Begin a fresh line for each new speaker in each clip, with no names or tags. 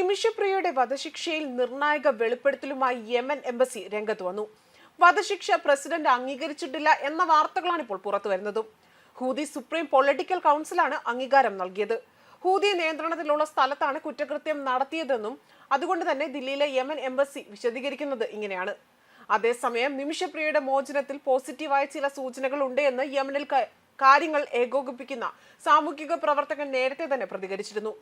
നിമിഷപ്രിയയുടെ വധശിക്ഷയിൽ നിർണായക വെളിപ്പെടുത്തലുമായി Yemen embassy രംഗത്ത് വന്നു. വധശിക്ഷ പ്രസിഡന്റ് അംഗീകരിച്ചിട്ടില്ല എന്ന വാർത്തകളാണ് ഇപ്പോൾ പുറത്തു വരുന്നതും. ഹൂതി സുപ്രീം പൊളിറ്റിക്കൽ കൗൺസിലാണ് അംഗീകാരം നൽകിയത്. ഹൂതി നിയന്ത്രണത്തിലുള്ള സ്ഥലത്താണ് കുറ്റകൃത്യം നടത്തിയതെന്നും അതുകൊണ്ട് തന്നെ ദില്ലിയിലെ യമൻ എംബസി വിശദീകരിക്കുന്നത് ഇങ്ങനെയാണ്. അതേസമയം നിമിഷപ്രിയയുടെ മോചനത്തിൽ പോസിറ്റീവായ ചില സൂചനകൾ ഉണ്ട് എന്ന് യമനിൽ കാര്യങ്ങൾ ഏകോപിപ്പിക്കുന്ന സാമൂഹിക പ്രവർത്തകൻ നേരത്തെ തന്നെ പ്രതികരിച്ചിരുന്നു.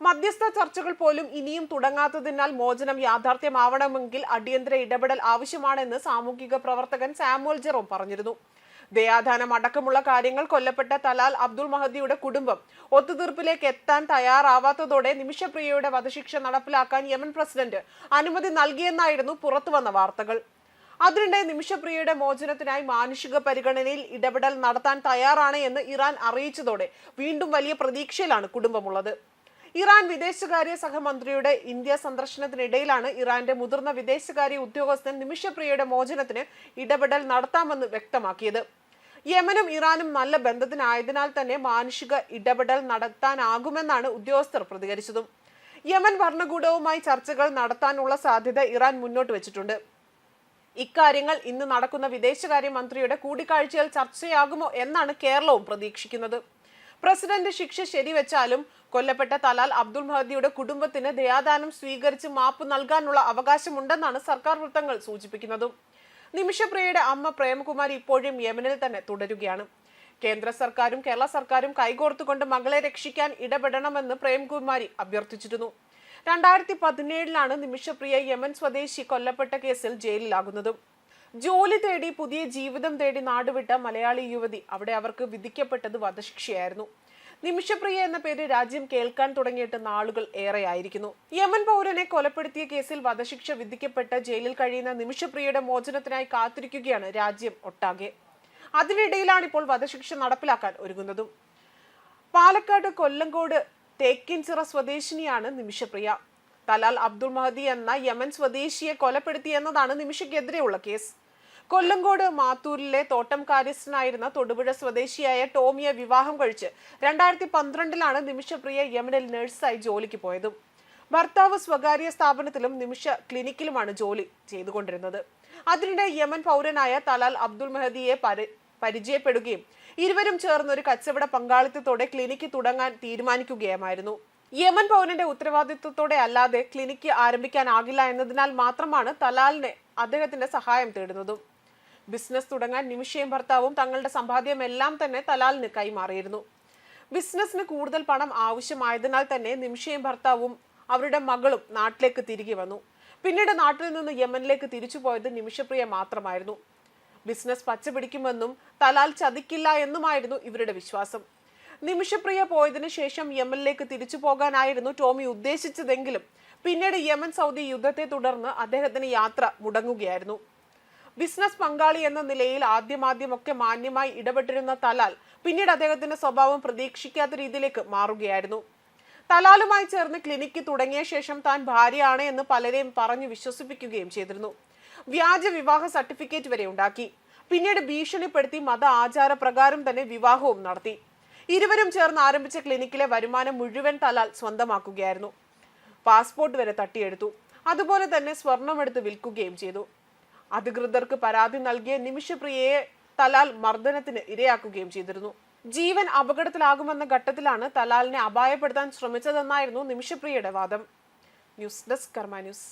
മധ്യസ്ഥ ചർച്ചകൾ പോലും ഇനിയും തുടങ്ങാത്തതിനാൽ മോചനം യാഥാർത്ഥ്യമാവണമെങ്കിൽ അടിയന്തര ഇടപെടൽ ആവശ്യമാണെന്ന് സാമൂഹിക പ്രവർത്തകൻ സാമുവൽ ജെറോം പറഞ്ഞിരുന്നു. ദയാദാനം അടക്കമുള്ള കാര്യങ്ങൾ കൊല്ലപ്പെട്ട തലാൽ അബ്ദുൾ മഹദിയുടെ കുടുംബം ഒത്തുതീർപ്പിലേക്ക് എത്താൻ തയ്യാറാവാത്തതോടെ നിമിഷപ്രിയയുടെ വധശിക്ഷ നടപ്പിലാക്കാൻ യമൻ പ്രസിഡന്റ് അനുമതി നൽകിയെന്നായിരുന്നു പുറത്തുവന്ന വാർത്തകൾ. അതിനിടെ നിമിഷപ്രിയയുടെ മോചനത്തിനായി മാനുഷിക പരിഗണനയിൽ ഇടപെടൽ നടത്താൻ തയ്യാറാണ് എന്ന് ഇറാൻ അറിയിച്ചതോടെ വീണ്ടും വലിയ പ്രതീക്ഷയിലാണ് കുടുംബമുള്ളത്. ഇറാൻ വിദേശകാര്യ സഹമന്ത്രിയുടെ ഇന്ത്യ സന്ദർശനത്തിനിടയിലാണ് ഇറാന്റെ മുതിർന്ന വിദേശകാര്യ ഉദ്യോഗസ്ഥൻ നിമിഷപ്രിയയുടെ മോചനത്തിന് ഇടപെടൽ നടത്താമെന്ന് വ്യക്തമാക്കിയത്. യമനും ഇറാനും നല്ല ബന്ധത്തിനായതിനാൽ തന്നെ മാനുഷിക ഇടപെടൽ നടത്താനാകുമെന്നാണ് ഉദ്യോഗസ്ഥർ പ്രതികരിച്ചതും. യമൻ ഭരണകൂടവുമായി ചർച്ചകൾ നടത്താനുള്ള സാധ്യത ഇറാൻ മുന്നോട്ട് വെച്ചിട്ടുണ്ട്. ഇക്കാര്യങ്ങൾ ഇന്ന് നടക്കുന്ന വിദേശകാര്യ മന്ത്രിയുടെ കൂടിക്കാഴ്ചയിൽ ചർച്ചയാകുമോ എന്നാണ് കേരളവും പ്രതീക്ഷിക്കുന്നത്. പ്രസിഡന്റ് ശിക്ഷ ശരിവെച്ചാലും കൊല്ലപ്പെട്ട തലാൽ അബ്ദുൾ മഹദിയുടെ കുടുംബത്തിന് ദയാദാനം സ്വീകരിച്ച് മാപ്പ് നൽകാനുള്ള അവകാശമുണ്ടെന്നാണ് സർക്കാർ വൃത്തങ്ങൾ സൂചിപ്പിക്കുന്നതും. നിമിഷപ്രിയയുടെ അമ്മ പ്രേമകുമാർ ഇപ്പോഴും യമനിൽ തന്നെ തുടരുകയാണ്. കേന്ദ്ര സർക്കാരും കേരള സർക്കാരും കൈകോർത്തുകൊണ്ട് മകളെ രക്ഷിക്കാൻ ഇടപെടണമെന്ന് പ്രേംകുമാരി അഭ്യർത്ഥിച്ചിരുന്നു. രണ്ടായിരത്തി പതിനേഴിലാണ് നിമിഷപ്രിയ യമൻ സ്വദേശി കൊല്ലപ്പെട്ട കേസിൽ ജയിലിലാകുന്നതും. ജോലി തേടി പുതിയ ജീവിതം തേടി നാടുവിട്ട മലയാളി യുവതി അവിടെ അവർക്ക് വിധിക്കപ്പെട്ടത് വധശിക്ഷയായിരുന്നു. നിമിഷപ്രിയ എന്ന പേര് രാജ്യം കേൾക്കാൻ തുടങ്ങിയിട്ട് നാളുകൾ ഏറെയായിരിക്കുന്നു. യമൻ പൗരനെ കൊലപ്പെടുത്തിയ കേസിൽ വധശിക്ഷ വിധിക്കപ്പെട്ട ജയിലിൽ കഴിയുന്ന നിമിഷപ്രിയയുടെ മോചനത്തിനായി കാത്തിരിക്കുകയാണ് രാജ്യം ഒട്ടാകെ. അതിനിടയിലാണ് ഇപ്പോൾ വധശിക്ഷ നടപ്പിലാക്കാൻ ഒരുങ്ങുന്നതും. പാലക്കാട് കൊല്ലങ്കോട് തേക്കിൻചിറ സ്വദേശിനിയാണ് നിമിഷപ്രിയ. തലാൽ അബ്ദുൾ മഹദി എന്ന യമൻ സ്വദേശിയെ കൊലപ്പെടുത്തി എന്നതാണ് നിമിഷയ്ക്കെതിരെയുള്ള കേസ്. കൊല്ലങ്കോട് മാത്തൂരിലെ തോട്ടം കാര്യസ്ഥനായിരുന്ന തൊടുപുഴ സ്വദേശിയായ ടോമിയെ വിവാഹം കഴിച്ച് രണ്ടായിരത്തി പന്ത്രണ്ടിലാണ് നിമിഷപ്രിയ യമനിൽ നഴ്സായി ജോലിക്ക് പോയതും. ഭർത്താവ് സ്വകാര്യ സ്ഥാപനത്തിലും നിമിഷ ക്ലിനിക്കിലുമാണ് ജോലി ചെയ്തുകൊണ്ടിരുന്നത്. അതിനിടെ യമൻ പൗരനായ തലാൽ അബ്ദുൾ മെഹദിയെ പരി- പരിചയപ്പെടുകയും ഇരുവരും ചേർന്ന് ഒരു കച്ചവട പങ്കാളിത്തത്തോടെ ക്ലിനിക്ക് തുടങ്ങാൻ തീരുമാനിക്കുകയുമായിരുന്നു. യമൻ പൗരന്റെ ഉത്തരവാദിത്വത്തോടെ അല്ലാതെ ക്ലിനിക്ക് ആരംഭിക്കാനാകില്ല എന്നതിനാൽ മാത്രമാണ് തലാലിനെ അദ്ദേഹത്തിന്റെ സഹായം തേടുന്നതും. ബിസിനസ് തുടങ്ങാൻ നിമിഷയും ഭർത്താവും തങ്ങളുടെ സമ്പാദ്യം എല്ലാം തന്നെ തലാലിന് കൈമാറിയിരുന്നു. ബിസിനസ്സിന് കൂടുതൽ പണം ആവശ്യമായതിനാൽ തന്നെ നിമിഷയും ഭർത്താവും അവരുടെ മകളും നാട്ടിലേക്ക് തിരികെ വന്നു. പിന്നീട് നാട്ടിൽ നിന്ന് യമനിലേക്ക് തിരിച്ചു പോയത് നിമിഷപ്രിയ മാത്രമായിരുന്നു. ബിസിനസ് പച്ചപിടിക്കുമെന്നും തലാൽ ചതിക്കില്ല എന്നുമായിരുന്നു ഇവരുടെ വിശ്വാസം. നിമിഷപ്രിയ പോയതിനു ശേഷം യമനിലേക്ക് തിരിച്ചു പോകാനായിരുന്നു ടോമി ഉദ്ദേശിച്ചതെങ്കിലും പിന്നീട് യമൻ സൗദി യുദ്ധത്തെ തുടർന്ന് അദ്ദേഹത്തിന് യാത്ര മുടങ്ങുകയായിരുന്നു. ബിസിനസ് പങ്കാളി എന്ന നിലയിൽ ആദ്യമാദ്യമൊക്കെ മാന്യമായി ഇടപെട്ടിരുന്ന തലാൽ പിന്നീട് അദ്ദേഹത്തിന്റെ സ്വഭാവം പ്രതീക്ഷിക്കാത്ത രീതിയിലേക്ക് മാറുകയായിരുന്നു. തലാലുമായി ചേർന്ന് ക്ലിനിക്ക് തുടങ്ങിയ ശേഷം താൻ ഭാര്യയാണ് എന്ന് പലരെയും പറഞ്ഞു വിശ്വസിപ്പിക്കുകയും ചെയ്തിരുന്നു. വ്യാജ വിവാഹ സർട്ടിഫിക്കറ്റ് വരെ ഉണ്ടാക്കി. പിന്നീട് ഭീഷണിപ്പെടുത്തി മത ആചാര പ്രകാരം തന്നെ വിവാഹവും നടത്തി. ഇരുവരും ചേർന്ന് ആരംഭിച്ച ക്ലിനിക്കിലെ വരുമാനം മുഴുവൻ തലാൽ സ്വന്തമാക്കുകയായിരുന്നു. പാസ്പോർട്ട് വരെ തട്ടിയെടുത്തു. അതുപോലെ തന്നെ സ്വർണമെടുത്ത് വിൽക്കുകയും ചെയ്തു. അധികൃതർക്ക് പരാതി നൽകിയ നിമിഷപ്രിയയെ തലാൽ മർദ്ദനത്തിന് ഇരയാക്കുകയും ചെയ്തിരുന്നു. ജീവൻ അപകടത്തിലാകുമെന്ന ഘട്ടത്തിലാണ് തലാലിനെ അപായപ്പെടുത്താൻ ശ്രമിച്ചതെന്നായിരുന്നു നിമിഷപ്രിയയുടെ വാദം. News desk Karma news.